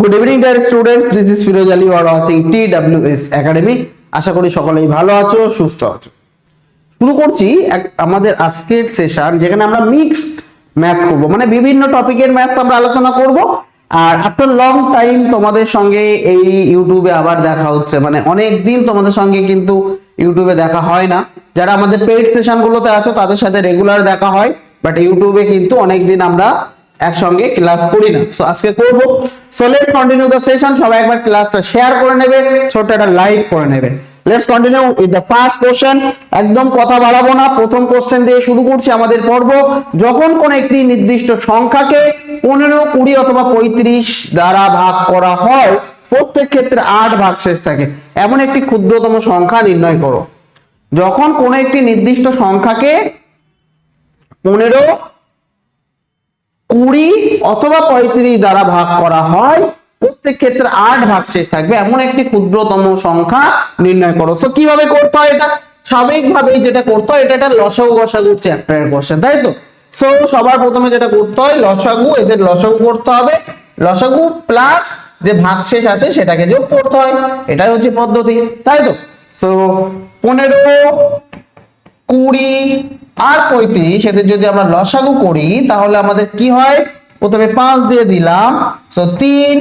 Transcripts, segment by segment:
Good evening dear students this is Firoz Ali are watching TWS academy আশা করি সকলেই ভালো আছো, সুস্থ আছো। শুরু করছি আমাদের আজকের সেশন যেখানে আমরা মিক্সড ম্যাথ করব। মানে বিভিন্ন টপিকের ম্যাথ আমরা আলোচনা করব। আর আফটার লং টাইম তোমাদের সঙ্গে এই ইউটিউবে আবার দেখা হচ্ছে। মানে অনেক দিন তোমাদের সঙ্গে কিন্তু ইউটিউবে দেখা হয় না। যারা আমাদের পেইড সেশনগুলোতে আছো, তাদের সাথে রেগুলার দেখা হয়। বাট ইউটিউবে কিন্তু অনেক দিন আমরা একসঙ্গে ক্লাস করি না। সো আজকে করব। So let's continue the session সবাই একবার ক্লাসটা শেয়ার করে নেবে ছোট একটা লাইক করে নেবে। Let's continue with the first question একদম কথা বাড়াবো না। প্রথম কোশ্চেন দিয়ে শুরু করছি আমাদের পর্ব। যখন কোন একটি নির্দিষ্ট সংখ্যাকে পনেরো, কুড়ি অথবা পঁয়ত্রিশ দ্বারা ভাগ করা হয়, প্রত্যেক ক্ষেত্রে আট ভাগ শেষ থাকে। এমন একটি ক্ষুদ্রতম সংখ্যা নির্ণয় করো। যখন কোন একটি নির্দিষ্ট সংখ্যাকে পনেরো কুড়ি অথবা পঁয়ত্রিশ দ্বারা ভাগ করা হয়, প্রত্যেক ক্ষেত্রে আট ভাগ শেষ থাকবে। এমন একটি ক্ষুদ্রতম সংখ্যা নির্ণয় করো। তো কীভাবে করতে হয় এটা? স্বাভাবিকভাবে যেটা করতে হয়, এটা একটা লসাগু গসাগু চ্যাপ্টারের কোশ্চেন তাই তো? সো সবার প্রথমে যেটা করতে হয়, লসাগু, এদের লসাগু করতে হবে। লসাগু প্লাস যে ভাগশেষ আছে, সেটাকে যোগ করতে হয়। এটাই হচ্ছে পদ্ধতি, তাই তো? সো পনেরো, কুড়ি আর পঁয়ত্রিশ এদের যদি আমরা লসাগু করি, তাহলে আমাদের কি হয়? প্রথমে পাঁচ দিয়ে দিলাম সো তিন,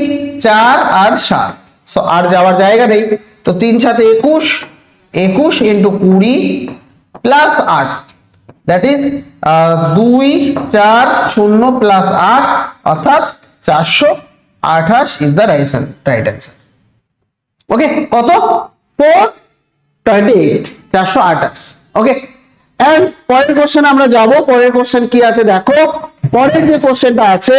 চার আর সাত। সো আর যাওয়ার জায়গা নেই। তো তিন সাথে একুশ একুশ ইন্টু কুড়ি প্লাস আট। দ্যাট ইজ দুই, চার, শূন্য প্লাস আট, অর্থাৎ চারশো আঠাশ is the right right answer okay কত? ফোর টোয়েন্টি এইট চারশো আঠাশ। ওকে এন্ড পরের কোশ্চেন আমরা যাব। পরের কোশ্চেন কি আছে দেখো? পরের যে কোশ্চেনটা আছে,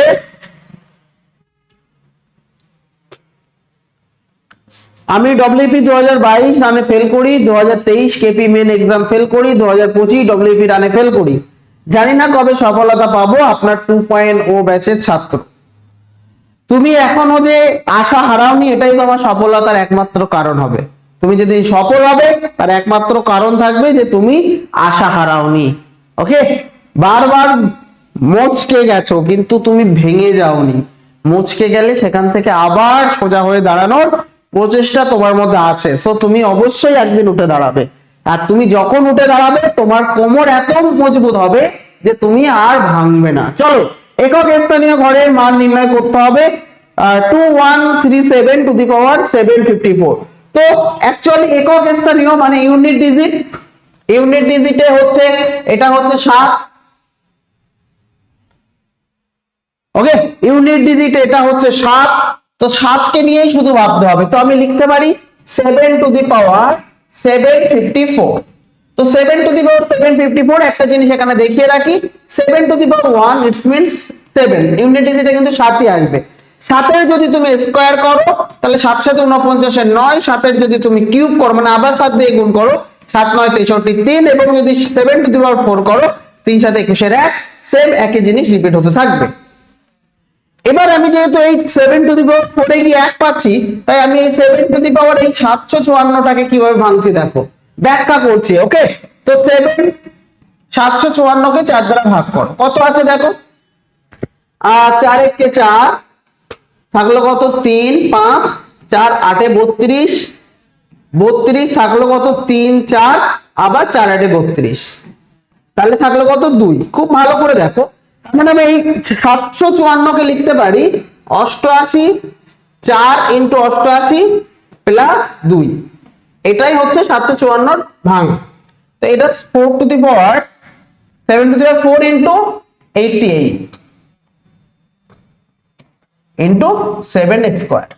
আমি ডব্লিউপি দু হাজার বাইশ রানে ফেল করি দু হাজার তেইশ কেপি মেন এক্সাম ফেল করি দু হাজার পঁচিশ ডব্লিউপি রানে ফেল করি। জানি না কবে সফলতা পাবো, আপনার টু পয়েন্ট ও ব্যাচের ছাত্র। তুমি এখনও যে আশা হারাওনি, এটাই তোমার সফলতার একমাত্র কারণ হবে। তুমি যদি সফল হবে, তার একমাত্র কারণ থাকবে যে তুমি আশা হারাওনি। ওকে বারবার মোচকে গেছো, কিন্তু তুমি ভেঙে যাওনি। মোচকে গেলে সেখান থেকে আবার সোজা হয়ে দাঁড়ানোর প্রচেষ্টা তোমার মধ্যে আছে। সো তুমি অবশ্যই একদিন উঠে দাঁড়াবে। আর তুমি যখন উঠে দাঁড়াবে, তোমার কোমর এত মজবুত হবে যে তুমি আর ভাঙবে না। চলো, একক স্থানীয় ঘরের মান নির্ণয় করতে হবে। Two one three seven to the power seven fifty four তো অ্যাকচুয়ালি একক স্থানীয় মানে ইউনিট ডিজিট ইউনিট ডিজিটে হচ্ছে, এটা হচ্ছে সাত। ওকে ইউনিট ডিজিট এটা হচ্ছে সাত। তো সাতকে নিয়েই শুধু ভাবতে হবে। তো আমি লিখতে পারি seven to the power seven fifty four তো seven to the power seven fifty four একটা জিনিস এখানে দেখিয়ে রাখি। Seven to the power one it's means seven unit ডিজিটে কিন্তু সাতই আসবে। সাতের যদি তুমি স্কোয়ার করো, তাহলে সাত সাথে উনপঞ্চাশের নয়, সাতের যদি তুমি কিউব করো মানে আবার সাত দিয়ে গুণ করো, সাত, নয়, তেষট্টি, তিন, এবং যদি seven to the power four করো, তিন সাথে একুশের এক সেম একই জিনিস রিপিট হতে থাকবে। এবার আমি যেহেতু এই সেভেন টু দি পাওয়ার ফোরে গিয়ে এক পাচ্ছি, তাই আমি এই সেভেন টু দি পাওয়ার এই সাতশো চুয়ান্নটাকে কীভাবে ভাঙছি দেখো। ব্যাখ্যা করছি ওকে তো সেভেন সাতশো চুয়ান্নকে চার দ্বারা ভাগ করো। কত আছে দেখো? আর চার এককে চার থাকল কত? তিন, পাঁচ, চার, আটে বত্রিশ। বত্রিশ থাকল কত? তিন, চার, আবার চার, আটে বত্রিশ। তাহলে থাকল কত? দুই। খুব ভালো করে দেখো। মানে আমি এই সাতশো চুয়ান্নকে লিখতে পারি। অষ্টআশি, চার ইন্টু অষ্টআশি প্লাস দুই। এটাই হচ্ছে সাতশো চুয়ান্নর ভাঙ। তো এটা four to the power seven to the power four into eighty eight. Into seven square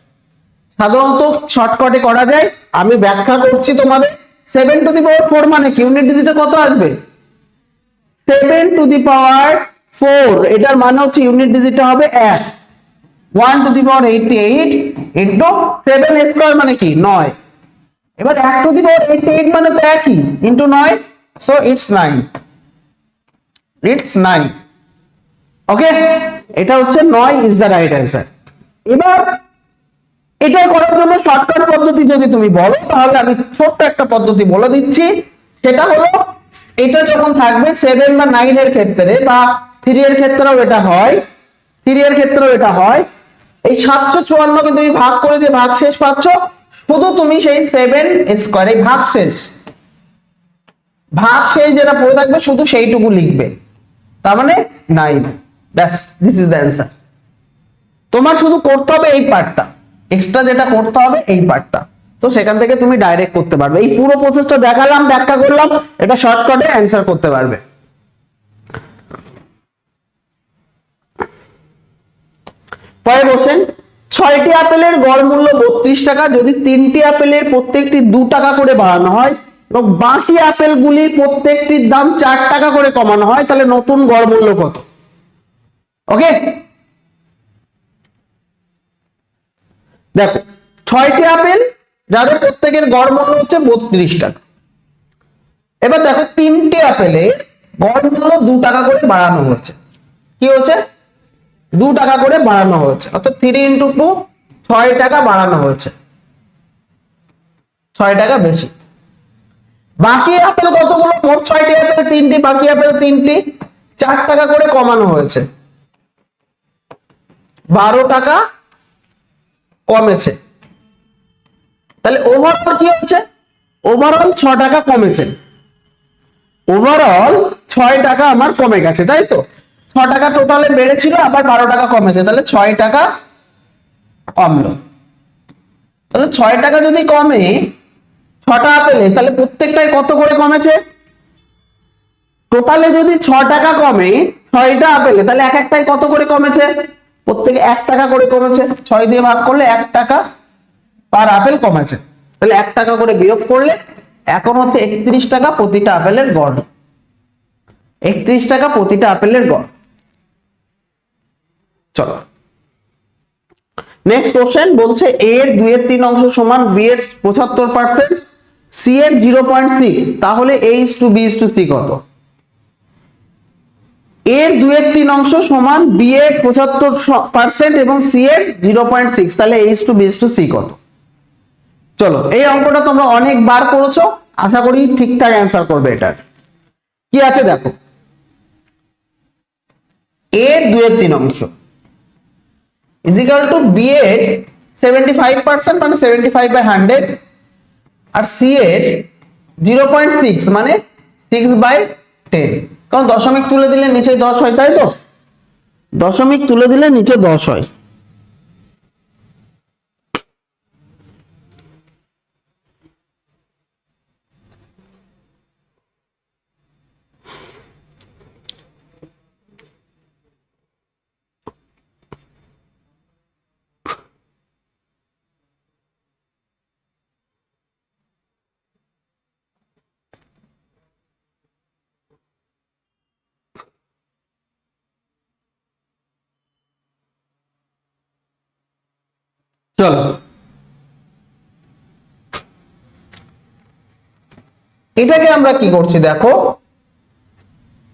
সাধারণত শর্টকাটে করা যায়। আমি ব্যাখ্যা করছি তোমাদের। Seven to the power four মানে কি? ইউনিট ডিজিটে কত আসবে? Seven to the power four এটার মানে হচ্ছে ইউনিট ডিজিটটা হবে এক। One to the power eighty eight into seven square মানে কি? নয়। এবার এক to the power eighty eight মানে তো একই ইন্টু নয় so it's nine it's nine okay এটা হচ্ছে নয় ইজ দ্য রাইট অ্যান্সার এবার এটা করার জন্য শর্টকাট পদ্ধতি যদি তুমি বলো, তাহলে আমি ছোট্ট একটা পদ্ধতি বলে দিচ্ছি। সেটা হলো, এটা যখন থাকবে সেভেন বা নাইন এর ক্ষেত্রে বা থ্রি এর ক্ষেত্রেও এটা হয় থ্রি এর ক্ষেত্রেও এটা হয়। এই সাতশো চুয়ান্নকে তুমি ভাগ করে যে ভাগ শেষ পাচ্ছ, শুধু তুমি সেই সেভেন স্কোয়ার এই ভাগ শেষ ভাগ শেষ যেটা পড়ে থাকবে, শুধু সেইটুকু লিখবে। তার মানে নাইন ব্যাস দিস ইজ দ্য অ্যান্সার তোমার শুধু করতে হবে এই পার্টটা এক্সট্রা যেটা করতে হবে এই পার্টটা তো সেখান থেকে তুমি ডাইরেক্ট করতে পারবে। এই পুরো প্রসেসটা দেখালাম, ব্যাখ্যা করলাম, এটা শর্টকাটে অ্যান্সার করতে পারবে। পরে বসেন ছয়টি আপেলের গড় মূল্য বত্রিশ টাকা, যদি তিনটি আপেলের প্রত্যেকটি দু টাকা করে বাড়ানো হয়, এবং বাকি আপেলগুলির প্রত্যেকটির দাম চার টাকা করে কমানো হয়, তাহলে নতুন গড় মূল্য কত? ওকে দেখো, ছয়টি আপেল, যাদের প্রত্যেকের গড় মূল্য হচ্ছে বত্রিশ টাকা। এবার দেখো, তিনটি আপেলে গড় মূল্য দু টাকা করে বাড়ানো হচ্ছে কি হচ্ছে দু টাকা করে বাড়ানো হয়েছে। অর্থাৎ থ্রি ইন্টু টু, ছয় টাকা বাড়ানো হয়েছে। ছয় টাকা বেশি। বাকি আপেল কতগুলো? মোট ছয়টি আপেল, তিনটি, বাকি আপেল তিনটি। চার টাকা করে কমানো হয়েছে। বারো টাকা কমেছে। তাহলে ওভারঅল কি হচ্ছে? ওভারঅল ছ টাকা কমেছে। ওভারঅল ছয় টাকা আমার কমে গেছে, তাই তো? ছ টাকা টোটালে বেড়েছিল, আবার বারো টাকা কমেছে, তাহলে ছয় টাকা কমলো। তাহলে ছয় টাকা যদি কমে ছটা আপেলে তাহলে প্রত্যেকটাই কত করে কমেছে? টোটালে যদি ছ টাকা কমে, ছয়টা আপেলে তাহলে এক একটাই কত করে কমেছে? প্রত্যেকে এক টাকা করে কমেছে। ছয় দিয়ে ভাগ করলে এক টাকা পার আপেল কমেছে। তাহলে এক টাকা করে বিয়োগ করলে এখন হচ্ছে একত্রিশ টাকা প্রতিটা আপেলের গড়। একত্রিশ টাকা প্রতিটা আপেলের গড়। চলো। নেক্সট কোশ্চেন বলছে এ এর দুই এর তিন অংশ সমান বি এর পঁচাত্তর পার্সেন্ট সি এর জিরো পয়েন্ট সিক্স তাহলে A is to B is to C কত? এর দুই এর তিন অংশ সমান বি এর পঁচাত্তর পার্সেন্ট এবং সি এর জিরো পয়েন্ট সিক্স তাহলে A is to B is to C কত? চলো, এই অঙ্কটা তোমরা অনেকবার করেছ। আশা করি ঠিকঠাক অ্যান্সার করবে এটার। কি আছে দেখো? এর দুয়ের তিন অংশ। ইজিক্যাল টু বি এর সেভেন্টি ফাইভ পার্সেন্ট মানে সেভেন্টি ফাইভ বাই হান্ড্রেড আর সি এর জিরো পয়েন্ট সিক্স মানে সিক্স বাই টেন কারণ দশমিক তুলে দিলে নিচে দশ হয়, তাই তো? দশমিক তুলে দিলে নিচে দশ হয়। চলো। এটাকে আমরা কি করছি দেখো?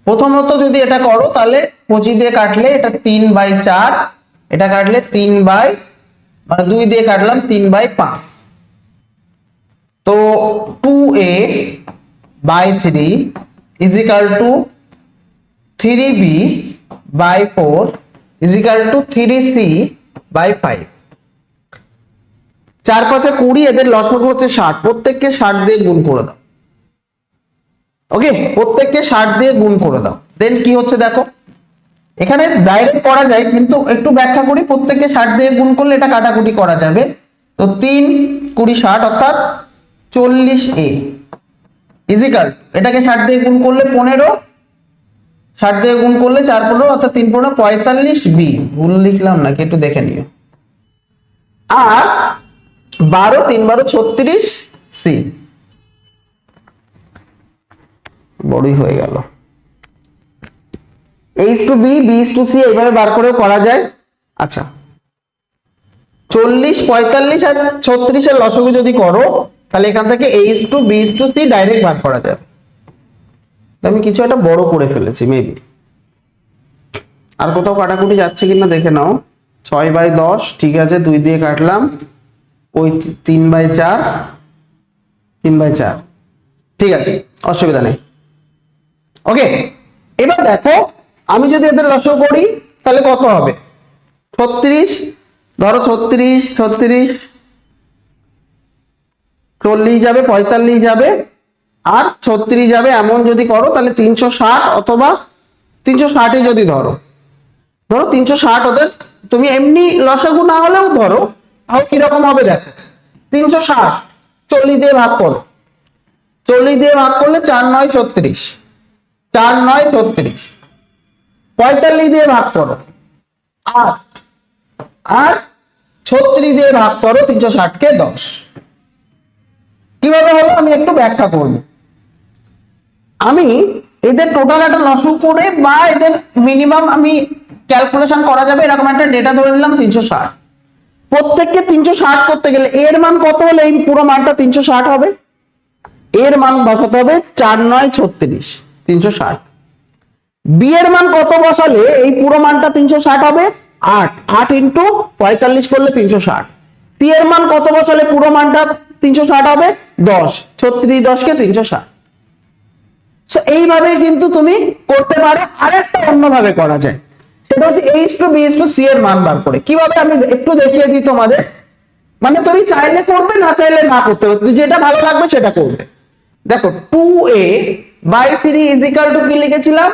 প্রথমত যদি এটা করো, তাহলে পঁচিশ দিয়ে কাটলে এটা তিন বাই চার, এটা কাটলে তিন বাই মানে দুই দিয়ে কাটলাম তিন বাই পাঁচ। তো two A by three is equal to three B by four is equal to three C by five. চার পাঁচে কুড়ি, এদের লসগু হচ্ছে ষাট। প্রত্যেককে ষাট দিয়ে গুণ করে দাও। ওকে প্রত্যেককে ষাট দিয়ে গুণ করে দাও। দেন কি হচ্ছে দেখো? এখানে ডাইরেক্ট করা যায়, কিন্তু একটু ব্যাখ্যা করি। প্রত্যেককে ষাট দিয়ে গুণ করলে এটা কাটাকুটি করা যাবে। তো তিন, কুড়ি, ষাট, অর্থাৎ চল্লিশ এ ইজিক্যাল এটাকে ষাট দিয়ে গুণ করলে পনেরো, ষাট দিয়ে গুণ করলে চার পনেরো, অর্থাৎ তিন পনেরো, পঁয়তাল্লিশ বি ভুল লিখলাম নাকি? একটু দেখে নিও। আর বারো, তিন বারো, ছত্রিশ, সি। বড়ই হয়ে গেল। H to B B to C এইভাবে বার করেও করা যায়। আচ্ছা। চল্লিশ, পঁয়তাল্লিশ আর ছত্রিশের লসগু যদি করো, তাহলে এখান থেকে H to B to C direct বার করা যাবে আমি কিছু একটা বড় করে ফেলেছি মেবি আর কোথাও কাটাকুটি যাচ্ছে কিনা দেখে নাও। ছয় বাই দশ, ঠিক আছে, দুই দিয়ে কাটলাম। ওই তিন বাই চার, তিন বাই চার। ঠিক আছে, অসুবিধা নেই। ওকে এবার দেখো, আমি যদি এদের লসও করি, তাহলে কত হবে? ছত্রিশ, ধরো ছত্রিশ ছত্রিশ, চল্লিশ যাবে, পঁয়তাল্লিশ যাবে, আর ছত্রিশ যাবে এমন যদি করো, তাহলে তিনশো ষাট অথবা তিনশো ষাটই যদি ধরো। ধরো তিনশো ষাট ওদের, তুমি এমনি লসাগু না হলেও ধরো। তাও কীরকম হবে দেখো? তিনশো ষাট, চল্লিশ দিয়ে ভাগ করো। চল্লিশ দিয়ে ভাগ করলে চার নয় ছত্রিশ। চার নয় ছত্রিশ। পঁয়তাল্লিশ দিয়ে ভাগ করো। আট। আর ছত্রিশ দিয়ে ভাগ করো, তিনশো ষাটকে দশ। কীভাবে হলো? আমি একটু ব্যাখ্যা করব। আমি এদের টোটাল একটা লসক করে বা এদের মিনিমাম আমি ক্যালকুলেশন করা যাবে, এরকম একটা ডেটা ধরে নিলাম তিনশো ষাট। প্রত্যেককে তিনশো ষাট করতে গেলে এর মান কত হলে এই পুরো মানটা তিনশো ষাট হবে? এর মান বসাতে হবে চার নয় ছত্রিশ, তিনশো ষাট। বি এর মান কত বসালে এই পুরো মানটা তিনশো ষাট হবে? আট। আট ইন্টু পঁয়তাল্লিশ করলে তিনশো ষাট। সি এর মান কত বসালে পুরো মানটা তিনশো ষাট হবে? দশ। ছত্রিশ দশকে তিনশো ষাট। এইভাবে কিন্তু তুমি করতে পারো। আরেকটা অন্যভাবে করা যায়। সেটা হচ্ছে H to B to C এর মান বার করে। কীভাবে আমি একটু দেখিয়ে দিই তোমাদের? মানে তুমি চাইলে করবে, না চাইলে না করতে পারবে যেটা ভালো লাগবে সেটা করবে। দেখো two A by three to কি লিখেছিলাম?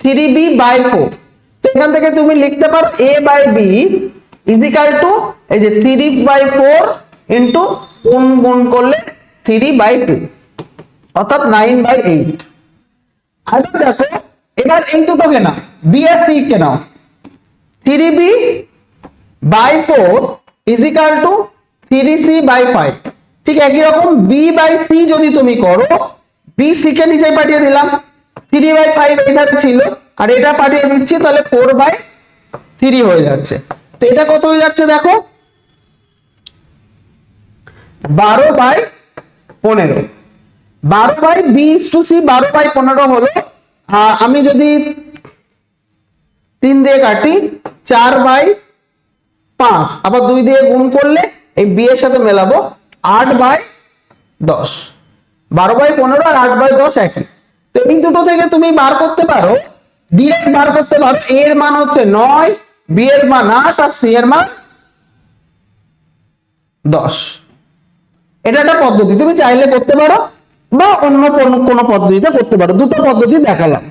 থ্রি বি বাই ফোর এখান থেকে তুমি লিখতে পারো A by B is equal to এই যে থ্রি বাই ফোর ইন্টু গুণ গুণ করলে থ্রি বাই টু অর্থাৎ নাইন বাই এইট আচ্ছা দেখো, এবার এই দুটোকে নাও বি কে নাও। Three B by four is equal to three C by five ঠিক একই রকম বি বাই সি যদি তুমি করো বি সি কে নিচে পাঠিয়ে দিলাম। থ্রি বাই ফাইভ এখানে ছিল, আর এটা পাঠিয়ে দিচ্ছি, তাহলে ফোর বাই থ্রি হয়ে যাচ্ছে। তো এটা কত হয়ে যাচ্ছে দেখো? বারো বাই পনেরো। বারো বাই বিশ টু সি বারো বাই পনেরো হলো আমি যদি তিন দিয়ে কাটি চার বাই পাঁচ। আবার দুই দিয়ে গুণ করলে এই বি এর সাথে মেলাবো আট বাই দশ। বারো বাই পনেরো আর আট বাই দশ একই তো দুটো থেকে তুমি বার করতে পারো ডিরেক্ট বার করতে পারো এর মান হচ্ছে নয় বি এর মান আট আর সি এর মান দশ। এটা একটা পদ্ধতি, তুমি চাইলে করতে পারো বা অন্য কোনো পদ্ধতিতে করতে পারো। দুটো পদ্ধতি দেখালাম।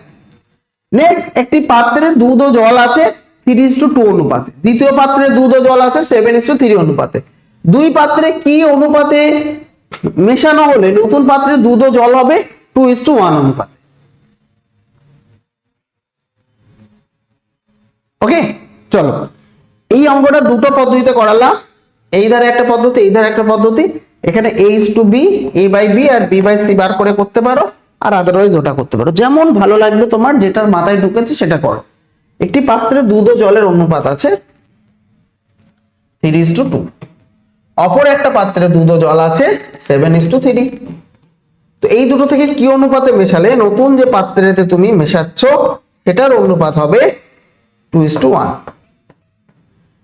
নেক্সট একটি পাত্রে দুধ ও জল আছে। থ্রি টু টু অনুপাতে। দ্বিতীয় পাত্রে দুধ জল আছে সেভেন টু থ্রি অনুপাতে। দুই পাত্রে কি অনুপাতে মেশানো হলে নতুন পাত্রে দুধ জল হবে টু ইস টু ওয়ান অনুপাতে। ওকে চলো। এই অঙ্কটা দুটো পদ্ধতিতে করালাম। এই ধারে একটা পদ্ধতি, এই ধারে একটা পদ্ধতি। এখানে H to B A by B R B by C বার করে করতে পারো, আর আদারওয়াইজ ওটা করতে পারো। যেমন ভালো লাগবে তোমার, যেটার মাথায় ঢুকেছে সেটা করো। একটি পাত্রে দুধ ও জলের অনুপাত আছে থ্রি ইস টু টু অপর একটা পাত্রে দুধ ও জল আছে সেভেন ইস টু থ্রি তো এই দুটো থেকে কি অনুপাতে মেশালে? নতুন যে পাত্রেতে তুমি মেশাচ্ছ, সেটার অনুপাত হবে টু ইস টু ওয়ান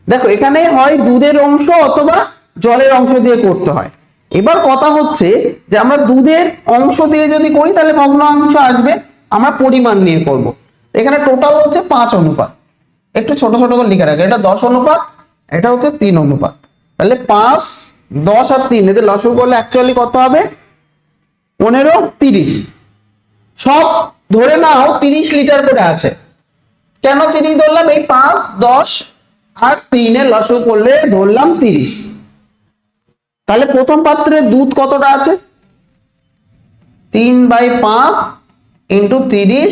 দেখো, এখানে হয় দুধের অংশ অথবা জলের অংশ দিয়ে করতে হয়। এবার কথা হচ্ছে যে আমরা দুধের অংশ দিয়ে যদি করি, তাহলে ভগ্ন অংশ আসবে। আমরা পরিমাণ নিয়ে করব। এখানে টোটাল হচ্ছে পাঁচ অনুপাত। একটু ছোট ছোট করে লিখে রাখে। এটা দশ অনুপাত, এটা হচ্ছে তিন অনুপাত। তাহলে পাঁচ, দশ আর তিন, এদের লসক করলে অ্যাকচুয়ালি কত হবে? পনেরো, তিরিশ। সব ধরে নাও, তিরিশ লিটার করে আছে। কেন তিরিশ ধরলাম? এই পাঁচ, দশ আর তিনের লসক করলে ধরলাম তিরিশ। তাহলে প্রথম পাত্রে দুধ কতটা আছে? তিন বাই পাঁচ ইন্টু তিরিশ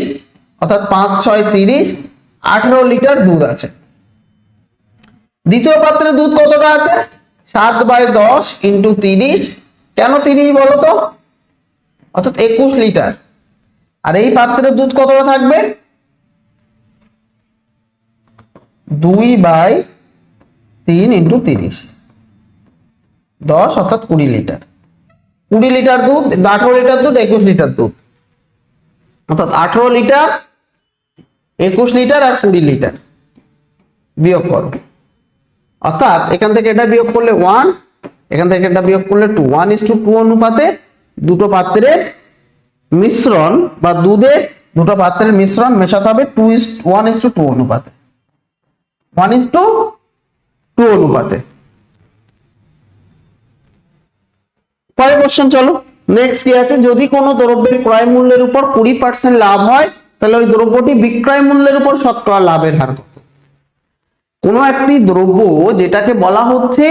অর্থাৎ পাঁচ, ছয়, তিরিশ, আঠারো লিটার দুধ আছে। দ্বিতীয় পাত্রে দুধ কতটা আছে? সাত বাই দশ ইন্টু তিরিশ। কেন তিরিশ বলো তো? অর্থাৎ একুশ লিটার। আর এই পাত্রে দুধ কতটা থাকবে? দুই বাই তিন ইন্টু তিরিশ। দশ অর্থাৎ কুড়ি লিটার। কুড়ি লিটার দুধ, আঠারো লিটার দুধ, একুশ লিটার দুধ। অর্থাৎ আঠারো লিটার একুশ লিটার আর কুড়ি লিটার। বিয়োগ করো। অর্থাৎ এখান থেকে এটা বিয়োগ করলে ওয়ান এখান থেকে এটা বিয়োগ করলে two one is to two অনুপাতে দুটো পাত্রের মিশ্রণ বা দুধে দুটো পাত্রের মিশ্রণ মেশাতে হবে। Two is one is to two অনুপাতে। ওয়ান ইস টু টু অনুপাতে। পরের কোশ্চেন চলো। নেক্সট কি আছে? যদি কোনো দ্রব্যের ক্রয় মূল্যের উপর কুড়ি পার্সেন্ট লাভ হয় তাহলে ওই দ্রব্যটি বিক্রয় মূল্যের উপর শতকরা লাভের হার কত? কোনো একটি দ্রব্য যেটাকে বলা হচ্ছে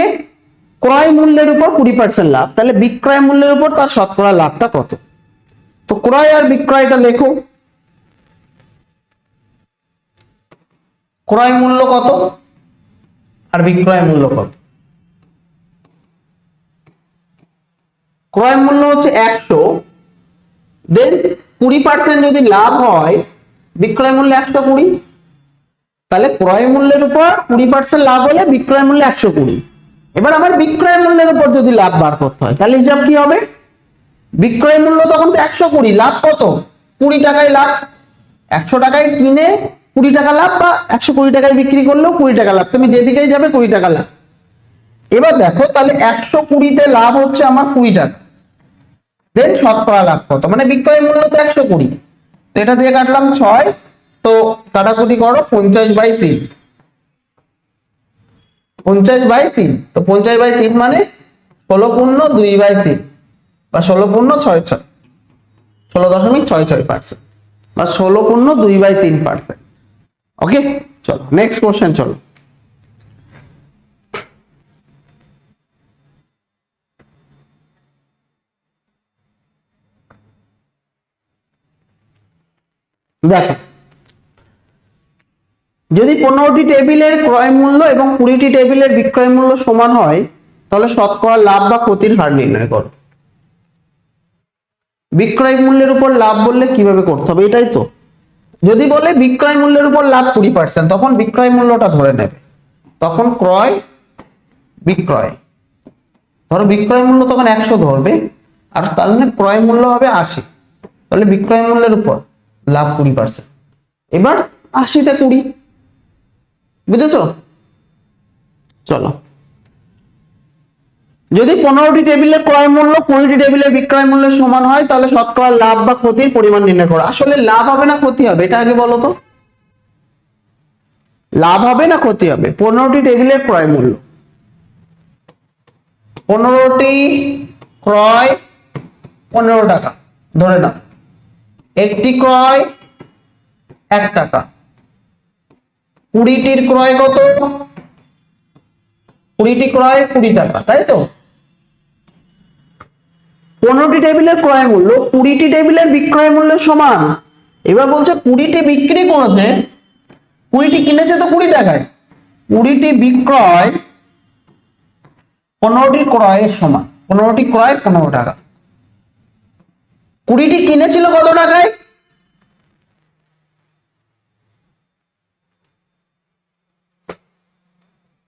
ক্রয় মূল্যের উপর কুড়ি পার্সেন্ট লাভ, তাহলে বিক্রয় মূল্যের উপর তার শতকরা লাভটা কত? তো ক্রয় আর বিক্রয়টা লেখো। ক্রয় মূল্য কত আর বিক্রয় মূল্য কত? ক্রয় মূল্য হচ্ছে একশো দেন কুড়ি পার্সেন্ট যদি লাভ হয়, বিক্রয় মূল্য একশো কুড়ি। তাহলে ক্রয় মূল্যের উপর কুড়ি পার্সেন্ট লাভ হলে বিক্রয় মূল্য একশো কুড়ি। এবার আমার বিক্রয় মূল্যের উপর যদি লাভ বার করতে হয়, তাহলে হিসাব কি হবে? বিক্রয় মূল্য তখন তো একশো কুড়ি, লাভ কত? কুড়ি টাকায় লাভ। একশো টাকায় কিনে কুড়ি টাকা লাভ বা একশো কুড়ি টাকায় বিক্রি করলেও কুড়ি টাকা লাভ। তুমি যেদিকেই যাবে কুড়ি টাকা লাভ। এবার দেখো, তাহলে একশো কুড়িতে লাভ হচ্ছে আমার কুড়ি টাকা। দেন শতকরা লাভ কত? মানে বিক্রয় মূল্য তো একশো কুড়ি। তো এটা দিয়ে কাটলাম ছয়, তো কাটাকুটি করো পঞ্চাশ বাই তিন। পঞ্চাশ বাই তিন, তো পঞ্চাশ বাই তিন মানে ষোলো পূর্ণ দুই বাই তিন, বা ষোলো পূর্ণ ছয় ছয়, ষোলো দশমিক ছয় ছয় পার্সেন্ট বা ষোলো পূর্ণ দুই বাই তিন পার্সেন্ট ওকে চলো নেক্সট কোশ্চেন চলো। দেখো। যদি পনেরোটি টেবিলের ক্রয় মূল্য এবং কুড়িটি টেবিলের বিক্রয় মূল্য সমান হয়, তাহলে শতকরা লাভ বা ক্ষতির হার নির্ণয় করো। বিক্রয় মূল্যের উপর লাভ বললে কীভাবে করতে হবে, এটাই তো। যদি বলে বিক্রয় মূল্যের উপর লাভ কুড়ি পার্সেন্ট তখন বিক্রয় মূল্যটা ধরে নেবে। তখন ক্রয়, বিক্রয়। ধরো বিক্রয় মূল্য তখন একশো ধরবে, আর তার মানে ক্রয় মূল্য হবে আশি। তাহলে বিক্রয় মূল্যের উপর। লাভ কুড়ি পার্সেন্ট এবার আশিতে কুড়ি। বুঝেছ? চলো। যদি পনেরোটি টেবিলের ক্রয় মূল্য কুড়িটি টেবিলের বিক্রয় মূল্যের সমান হয়, তাহলে শতকরা লাভ বা ক্ষতির পরিমাণ নির্ণয় করো। আসলে লাভ হবে না ক্ষতি হবে? এটা আগে বলো তো। লাভ হবে না ক্ষতি হবে? পনেরোটি টেবিলের ক্রয় মূল্য। পনেরোটি ক্রয় পনেরো টাকা। ধরে নাও। একটি ক্রয় এক টাকা। কুড়িটির ক্রয় কত? কুড়িটি ক্রয় কুড়ি টাকা, তাই তো? পনেরোটি টেবিলের ক্রয় মূল্য, কুড়িটি টেবিলের বিক্রয় মূল্যের সমান। এবার বলছে কুড়িটি বিক্রি করেছে, কুড়িটি কিনেছে তো কুড়ি টাকায়। কুড়িটি বিক্রয় পনেরোটি ক্রয়ের সমান, পনেরোটি ক্রয় পনেরো টাকা। কুড়িটি কিনেছিল কত টাকায়?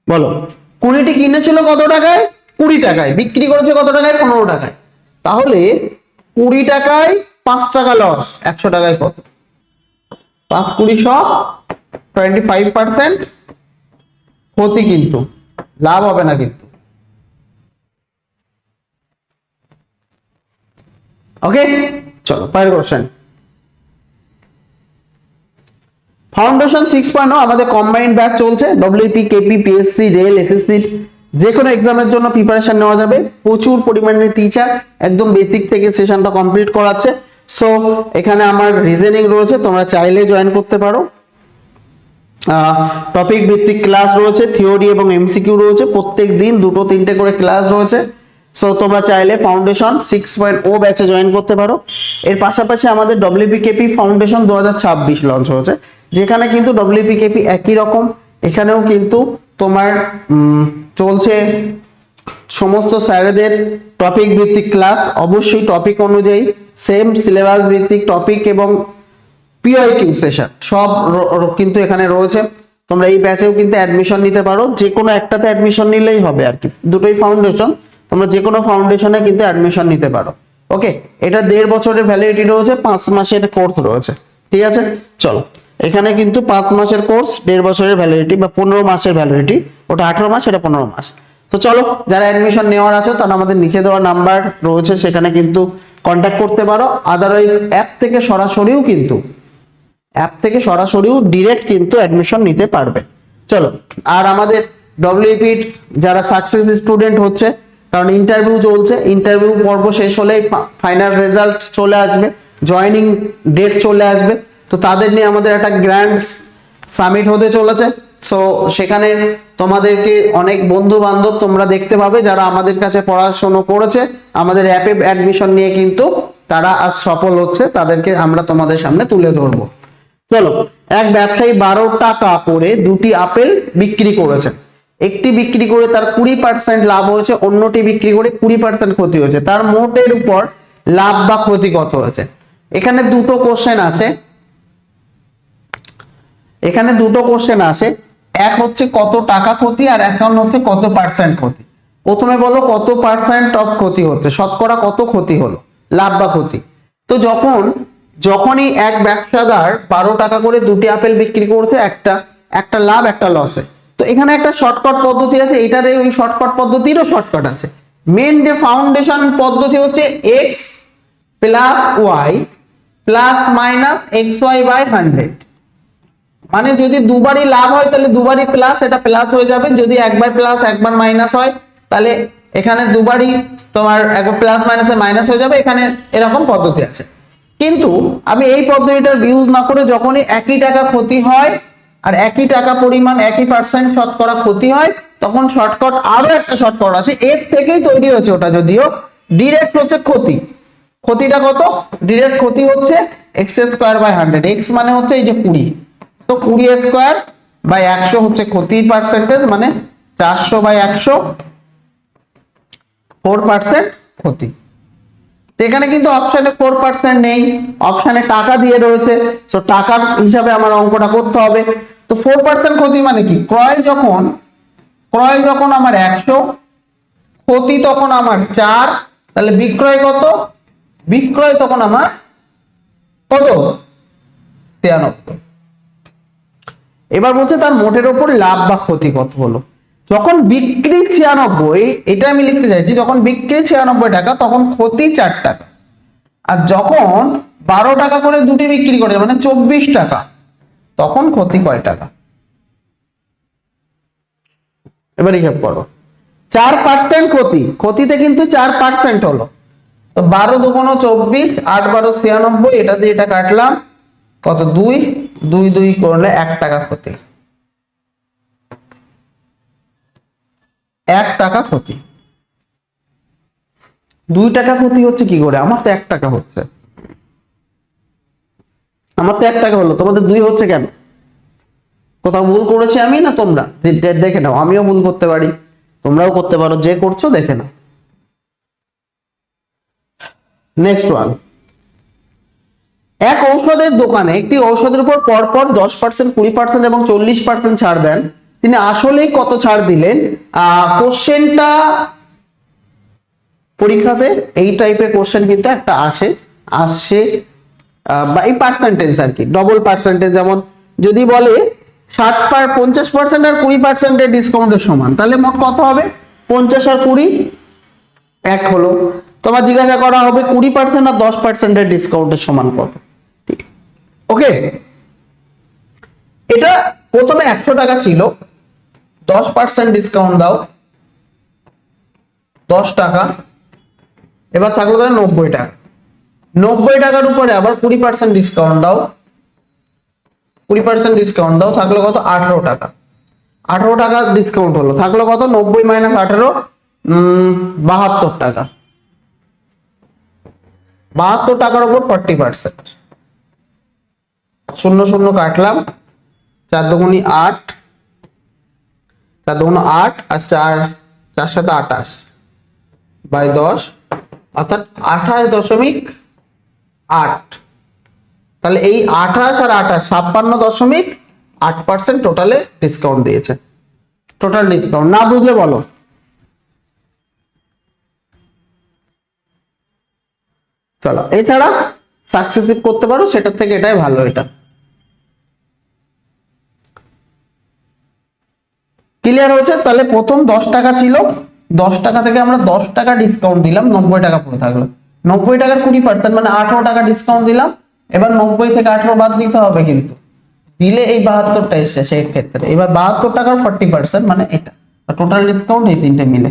বলো, কুড়িটি কিনেছিল কত টাকায়? কুড়ি টাকায়। বিক্রি করেছে কত টাকায়? পনেরো টাকায়। তাহলে কুড়ি টাকায় পাঁচ টাকা লস একশো টাকায় কত? পাঁচ কুড়ি সব টোয়েন্টি ফাইভ পার্সেন্ট ক্ষতি কিন্তু, লাভ হবে না কিন্তু। ওকে চলো, পরের কোশ্চেন ফাউন্ডেশন সিক্স পয়েন্ট আমাদের কম্বাইন্ড ব্যাচ চলছে। WP KP PSC rail SSC যে কোনো এক্সামের জন্য প্রিপারেশন নেওয়া যাবে। প্রচুর পরিমাণে টিচার একদম বেসিক থেকে সেশনটা কমপ্লিট করাচ্ছে। সো এখানে আমার রিজনিং রয়েছে, তোমরা চাইলে জয়েন করতে পারো। টপিক ভিত্তিক ক্লাস রয়েছে থিওরি এবং এমসিকিউ রয়েছে। প্রত্যেক দিন দুটো, তিনটে করে ক্লাস রয়েছে। সো তোমরা চাইলে ফাউন্ডেশন সিক্স পয়েন্ট ও ব্যাচে জয়েন করতে পারো। এর পাশাপাশি আমাদের ডব্লিউপিকেপি ফাউন্ডেশন দু হাজার ছাব্বিশ লঞ্চ হয়েছে। যেখানে কিন্তু ডব্লিউপিকেপি একই রকম। এখানেও কিন্তু তোমার চলছে সমস্ত স্যারেদের টপিক ভিত্তিক ক্লাস অবশ্যই টপিক অনুযায়ী সেম সিলেবাস ভিত্তিক টপিক এবং পিআইকিউ সেশন সব কিন্তু এখানে রয়েছে। তোমরা এই ব্যাচেও কিন্তু অ্যাডমিশন নিতে পারো। যে কোনো একটাতে অ্যাডমিশন নিলেই হবে আর কি। দুটোই ফাউন্ডেশন তোমরা যে কোনো ফাউন্ডেশনে কিন্তু অ্যাডমিশন নিতে পারো। ওকে এটা দেড় বছরের ভ্যালিডিটি রয়েছে, পাঁচ মাসের কোর্স রয়েছে। ঠিক আছে? চলো। এখানে কিন্তু পাঁচ মাসের কোর্স দেড় বছরের ভ্যালিডিটি বা পনেরো মাসের ভ্যালিডিটি ওটা আঠারো মাস, এটা পনেরো মাস। তো চলো, যারা অ্যাডমিশন নেওয়ার আছে তারা আমাদের নিচে দেওয়া নাম্বার রয়েছে, সেখানে কিন্তু কন্ট্যাক্ট করতে পারো। আদারওয়াইজ অ্যাপ থেকে সরাসরিও কিন্তু অ্যাপ থেকে সরাসরিও ডিরেক্ট কিন্তু অ্যাডমিশন নিতে পারবে। চলো। আর আমাদের ডব্লিউপি যারা সাকসেস স্টুডেন্ট হচ্ছে কারণ ইন্টারভিউ চলছে ইন্টারভিউ পর্ব শেষ হলেই ফাইনাল রেজাল্ট চলে আসবে জয়েনিং ডেট চলে আসবে। তো তাদের নিয়ে আমাদের একটা গ্র্যান্ড সামিট হতে চলেছে। সো সেখানে তোমাদেরকে অনেক বন্ধু বান্ধব তোমরা দেখতে পাবে যারা আমাদের কাছে পড়াশোনা করেছে। আমাদের অ্যাপে অ্যাডমিশন নিয়ে কিন্তু তারা আজ সফল হচ্ছে। তাদেরকে আমরা তোমাদের সামনে তুলে ধরবো। চলো, এক ব্যবসায়ী বারো টাকা করে দুটি আপেল বিক্রি করেছে। একটি বিক্রি করে তার কুড়ি পার্সেন্ট লাভ হয়েছে, অন্যটি বিক্রি করে কুড়ি পার্সেন্ট ক্ষতি হয়েছে। তার মোটের উপর লাভ বা ক্ষতি কত হয়েছে? এখানে দুটো কোশ্চেন আছে এখানে দুটো কোশ্চেন আসে। এক হচ্ছে কত টাকা ক্ষতি আর এক হচ্ছে কত পার্সেন্ট ক্ষতি। প্রথমে বলো কত পার্সেন্ট অফ ক্ষতি হচ্ছে। শতকরা কত ক্ষতি হলো? লাভ বা ক্ষতি। তো যখন, যখনই এক ব্যবসাদার বারো টাকা করে দুটি আপেল বিক্রি করছে, একটা একটা লাভ, একটা লসে তো এখানে একটা শর্টকাট পদ্ধতি আছে এটারে ওই শর্টকাট পদ্ধতিরও শর্টকাট আছে। মেন যে ফাউন্ডেশন পদ্ধতি হচ্ছে X plus Y plus minus X Y by hundred মানে যদি দুবারই লাভ হয়, তাহলে দুবারই প্লাস এটা প্লাস হয়ে যাবে। যদি একবার প্লাস একবার মাইনাস হয়, তাহলে এখানে দুবারই তোমার একবার প্লাস মাইনাসে মাইনাস হয়ে যাবে। এখানে এরকম পদ্ধতি আছে। কিন্তু আমি এই পদ্ধতিটার ইউজ না করে যখনই একই টাকা ক্ষতি হয় আর একই টাকা পরিমাণ, একই পার্সেন্ট শতকরা ক্ষতি হয়, তখন শর্টকাট আরও একটা শর্টকাট আছে। এর থেকেই তৈরি হয়েছে ওটা যদিও ডিরেক্ট হচ্ছে ক্ষতি। ক্ষতিটা কত? ডিরেক্ট ক্ষতি হচ্ছে X square by hundred X মানে হচ্ছে এই যে কুড়ি। তো কুড়ি স্কোয়ার বাই একশো হচ্ছে ক্ষতির পার্সেন্টেজ মানে চারশো বাই একশো ফোর পার্সেন্ট ক্ষতি। এখানে কিন্তু অপশানে ফোর পার্সেন্ট নেই অপশানে টাকা দিয়ে রয়েছে তো টাকার হিসাবে আমার অঙ্কটা করতে হবে। তো ফোর পার্সেন্ট ক্ষতি মানে কি? ক্রয় যখন ক্রয় যখন আমার একশো, ক্ষতি তখন আমার চার, তাহলে বিক্রয় কত? বিক্রয় তখন আমার কত? ছিয়ানব্বই। এবার বলছে তার মোটের ওপর লাভ বা ক্ষতি কত হলো? যখন বিক্রি ছিয়ানব্বই, এটা আমি লিখতে চাইছি যখন বিক্রি ছিয়ানব্বই টাকা, তখন ক্ষতি চার টাকা। আর যখন বারো টাকা করে দুটি বিক্রি করে মানে চব্বিশ টাকা, তখন ক্ষতি কয় টাকা? এবার হিসাব করো। চার পার্সেন্ট ক্ষতি, ক্ষতিতে কিন্তু চার পার্সেন্ট হলো। তো বারো দুগুণ চব্বিশ, আট বারো ছিয়ানব্বই এটা দিয়ে এটা কাটলাম, কত? দুই দুই দুই করলে এক টাকা ক্ষতি। এক টাকা ক্ষতি। দুই টাকা ক্ষতি হচ্ছে কি করে? আমার তো এক টাকা হচ্ছে। আমার তো এক টাকা হলো, তোমাদের দুই হচ্ছে কেন? কোথাও ভুল করেছি আমি না তোমরা? দেখে নাও, আমিও ভুল করতে পারি। তোমরাও করতে পারো, যে করছ দেখে নাও। নেক্সট ওয়ান এক ঔষধের দোকানে একটি ঔষধের উপর পরপর দশ পার্সেন্ট কুড়ি পার্সেন্ট এবং চল্লিশ পার্সেন্ট ছাড় দেন। তিনি আসলেই কত ছাড় দিলেন? কোশ্চেনটা পরীক্ষাতে এই টাইপের কোশ্চেন কিন্তু একটা আসে আসে আহ, বা এই পার্সেন্টেজ আর কি ডবল পার্সেন্টেজ যেমন যদি বলে ষাট পার পঞ্চাশ পার্সেন্ট আর কুড়ি পার্সেন্টের ডিসকাউন্টের সমান তাহলে মোট কত হবে? পঞ্চাশ আর কুড়ি এক হলো। তোমার জিজ্ঞাসা করা হবে কুড়ি পার্সেন্ট আর দশ পার্সেন্টের ডিসকাউন্টের সমান কত? ওকে এটা প্রথমে একশো টাকা ছিল। দশ পার্সেন্ট ডিসকাউন্ট দাও। দশ টাকা। এবার থাকল তাহলে নব্বই টাকা। নব্বই টাকার উপরে আবার কুড়ি পার্সেন্ট ডিসকাউন্ট দাও। কুড়ি পার্সেন্ট ডিসকাউন্ট দাও, থাকল কত? আঠারো টাকা। আঠারো টাকা ডিসকাউন্ট হলো। থাকল কত? নব্বই মাইনাস আঠারো বাহাত্তর টাকা। বাহাত্তর টাকার উপর ফর্টি পার্সেন্ট শূন্য শূন্য কাটলাম। চার দুগুনি আট। চার দুগুণ আট আর চার চার সাথে আঠাশ। বাই দশ, অর্থাৎ আঠাশ দশমিক আট। তাহলে এই আঠাশ আর আঠাশ, ছাপ্পান্ন দশমিক আট পার্সেন্ট টোটালে ডিসকাউন্ট দিয়েছে। টোটাল ডিসকাউন্ট না বুঝলে বলো। চলো, এছাড়া সাকসেসিভ করতে পারো, সেটার থেকে এটাই ভালো এটা। ক্লিয়ার হয়েছে? তাহলে প্রথম দশ টাকা ছিল। দশ টাকা থেকে আমরা দশ টাকা ডিসকাউন্ট দিলাম নব্বই টাকা পড়ে থাকল। নব্বই টাকার কুড়ি পার্সেন্ট মানে আঠারো টাকা ডিসকাউন্ট দিলাম। এবার নব্বই থেকে আঠারো বাদ দিতে হবে কিন্তু। দিলে এই বাহাত্তরটা এসছে সেই ক্ষেত্রে। এবার বাহাত্তর টাকার ফর্টি পার্সেন্ট মানে এটা। টোটাল ডিসকাউন্ট এই তিনটে মিলে।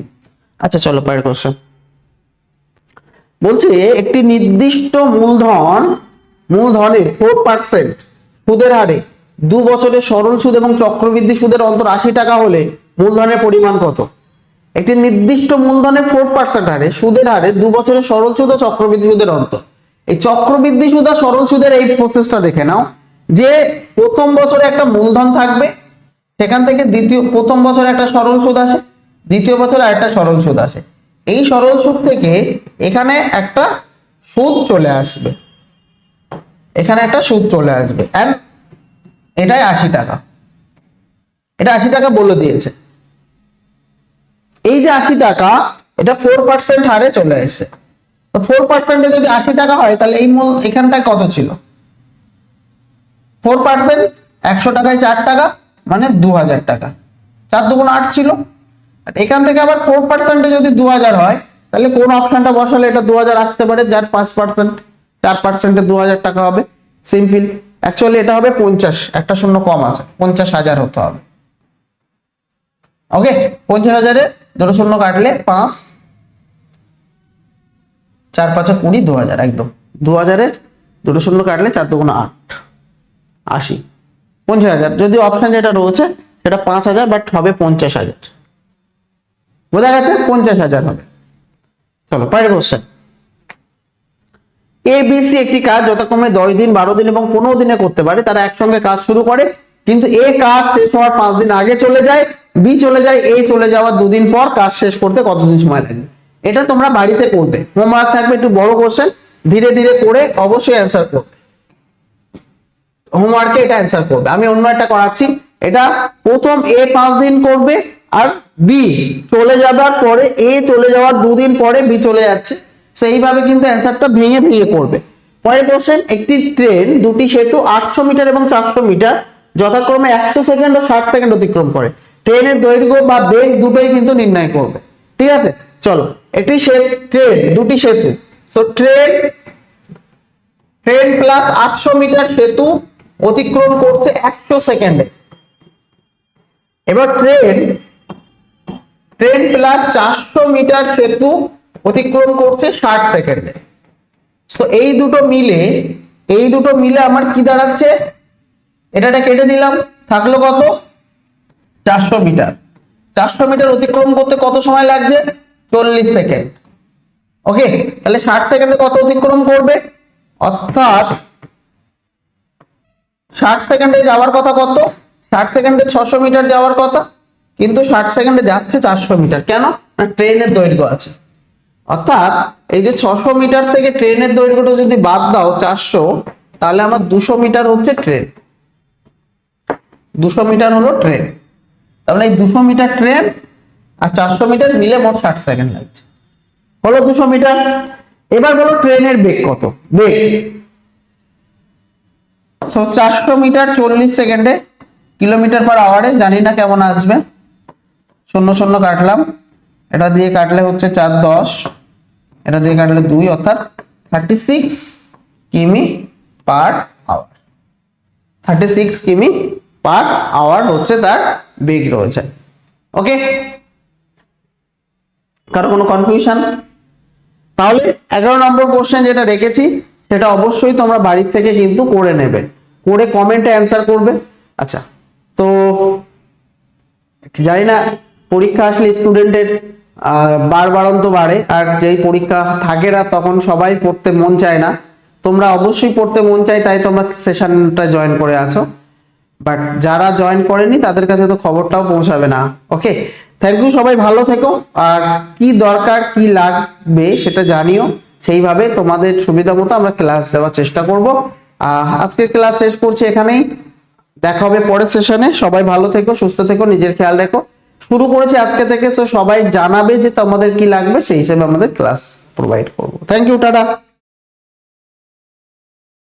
আচ্ছা চলো পরের কোশ্চেন বলছে একটি নির্দিষ্ট মূলধন মূলধনের ফোর পার্সেন্ট সুদের হারে দু বছরের সরল সুদ এবং চক্রবৃদ্ধি সুদের অন্তর আশি টাকা হলে মূলধনের পরিমাণ কত? একটি নির্দিষ্ট মূলধনের ফোর পার্সেন্ট হারে সুদের হারে দু বছরের সরল সুদ ও চক্রবৃদ্ধি সুদের অন্তর। এই চক্রবৃদ্ধি সুদ আর সরল সুদের এই প্রসেসটা দেখে নাও, যে প্রথম বছরে একটা মূলধন থাকবে, সেখান থেকে দ্বিতীয়, প্রথম বছরে একটা সরল সুদ আসে, দ্বিতীয় বছরে আরেকটা সরল সুদ আসে। এই সরল সুদ থেকে এখানে একটা সুদ চলে আসবে। এখানে একটা সুদ চলে আসবে। And এটাই আশি টাকা। এটা আশি টাকা বলে দিয়েছে। এই যে আশি টাকা, এটা ফোর পার্সেন্ট হারে চলে এসেছে। ফোর পার্সেন্টে যদি আশি টাকা হয়, তাহলে এই মূল এখানটায় কত ছিল? ফোর পার্সেন্ট একশো টাকায় চার টাকা মানে দু হাজার টাকা। চার দুগুণ আট ছিল। আর এখান থেকে আবার ফোর পার্সেন্টে যদি দু হাজার হয়, তাহলে কোন অপশনটা বসালে এটা দু হাজার আসতে পারে, যার পাঁচ পার্সেন্ট চার পার্সেন্টে দু হাজার টাকা হবে। সিম্পল অ্যাকচুয়ালি এটা হবে পঞ্চাশ। একটা শূন্য কম আছে। পঞ্চাশ হাজার হতে হবে। ওকে পঞ্চাশ হাজারে দুটো শূন্য কাটলে পাঁচ, চার পাঁচে কুড়ি, দু হাজার, একদম। দু হাজারের দুটো শূন্য কাটলে চার দুগুণ আট। আশি। পঞ্চাশ হাজার। যদি অপশন যেটা রয়েছে, সেটা পাঁচ হাজার বাট হবে পঞ্চাশ হাজার। বোঝা গেছে? পঞ্চাশ হাজার হবে। চলো, পরের কোশ্চেন এ বিসি একটি কাজ যথাক্রমে দশ দিন, বারো দিন এবং পনেরো দিনে করতে পারে, তারা একসঙ্গে কাজ শুরু করে। কিন্তু এ কাজ শেষ হওয়ার পাঁচ দিন আগে চলে যায় বি চলে যায় এ চলে যাওয়ার দুদিন পর কাজ শেষ করতে কতদিন সময় লাগবে? এটা তোমরা বাড়িতে করবে। হোমওয়ার্ক থাকবে একটু বড় কোশ্চেন ধীরে ধীরে করে অবশ্যই অ্যান্সার করবে। হোমওয়ার্কে এটা অ্যান্সার করবে। আমি অন্য একটা করাচ্ছি। এটা প্রথম এ পাঁচ দিন করবে আর বি চলে যাবার পরে এ চলে যাওয়ার দুদিন পরে বি চলে যাচ্ছে। সেইভাবে কিন্তু অ্যান্সারটা ভেঙে ভেঙে করবে পরের কোশ্চেন একটি ট্রেন দুটি সেতু, আটশো মিটার এবং চারশো মিটার, যথাক্রমে একশো সেকেন্ড ও ষাট সেকেন্ড অতিক্রম করে। ট্রেনের দৈর্ঘ্য বা বেগ দুটোই কিন্তু নির্ণয় করবে। ঠিক আছে? চলো, একটি ট্রেন দুটি সেতু। তো ট্রেন ট্রেন প্লাস আটশো মিটার সেতু অতিক্রম করছে একশো সেকেন্ডে এবার ট্রেন ট্রেন প্লাস চারশো মিটার সেতু অতিক্রম করছে ষাট সেকেন্ডে। তো এই দুটো মিলে, এই দুটো মিলে আমার কি দাঁড়াচ্ছে? এটাটা কেটে দিলাম। থাকল কত? চারশো মিটার। চারশো মিটার অতিক্রম করতে কত সময় লাগছে? চল্লিশ সেকেন্ড। ওকে তাহলে ষাট সেকেন্ডে কত অতিক্রম করবে? অর্থাৎ ষাট সেকেন্ডে যাওয়ার কথা কত? ষাট সেকেন্ডে ছশো মিটার যাওয়ার কথা। কিন্তু ষাট সেকেন্ডে যাচ্ছে চারশো মিটার। কেন? ট্রেনের দৈর্ঘ্য আছে। অর্থাৎ এই যে ছশো মিটার থেকে ট্রেনের দৈর্ঘ্যটা যদি বাদ দাও চারশো, তাহলে আমার দুশো মিটার হচ্ছে ট্রেন। দুশো মিটার হলো ট্রেন। তাহলে এই দুশো মিটার ট্রেন আর চারশো মিটার মিলে মোট ষাট সেকেন্ড লাগছে। হলো দুশো মিটার। এবার বলো ট্রেনের বেগ কত? বেগ। সো চারশো মিটার চল্লিশ সেকেন্ডে, কিলোমিটার পার আওয়ারে, জানি না কেমন আসবে। শূন্য শূন্য কাটলাম। এটা দিয়ে কাটলে হচ্ছে চার দশ। এটা দিয়ে কাটলে দুই অর্থাৎ থার্টি সিক্স কিমি পার আওয়ার থার্টি সিক্স কিমি পার আওয়ার হচ্ছে তার বেগ রয়েছে। ওকে কারও কোনো কনফিউশন তাহলে এগারো নম্বর কোশ্চেন যেটা রেখেছি, সেটা অবশ্যই তোমরা বাড়ির থেকে কিন্তু করে নেবে। করে কমেন্টে অ্যান্সার করবে। আচ্ছা তো জানি না, পরীক্ষা আসলে স্টুডেন্টের বার বাড়ন্ত বাড়ে। আর যেই পরীক্ষা থাকে না তখন সবাই পড়তে মন চায় না। তোমরা অবশ্যই পড়তে মন চায় তাই তোমরা সেশনটা জয়েন করে আছো। বাট যারা জয়েন করেনি তাদের কাছে তো খবরটাও পৌঁছাবে না। ওকে থ্যাংক ইউ সবাই ভালো থেকো। আর কি দরকার কি লাগবে সেটা জানিও। সেইভাবে তোমাদের সুবিধা মতো আমরা ক্লাস দেওয়ার চেষ্টা করব। আহ, আজকের ক্লাস শেষ করছি এখানেই। দেখা হবে পরের সেশনে সবাই ভালো থেকো সুস্থ থেকো নিজের খেয়াল রেখো। শুরু করেছি আজকে থেকে তো সবাই জানাবে যে তোমাদের কি লাগবে, সেই হিসেবে আমাদের ক্লাস প্রোভাইড করব। Thank you tata.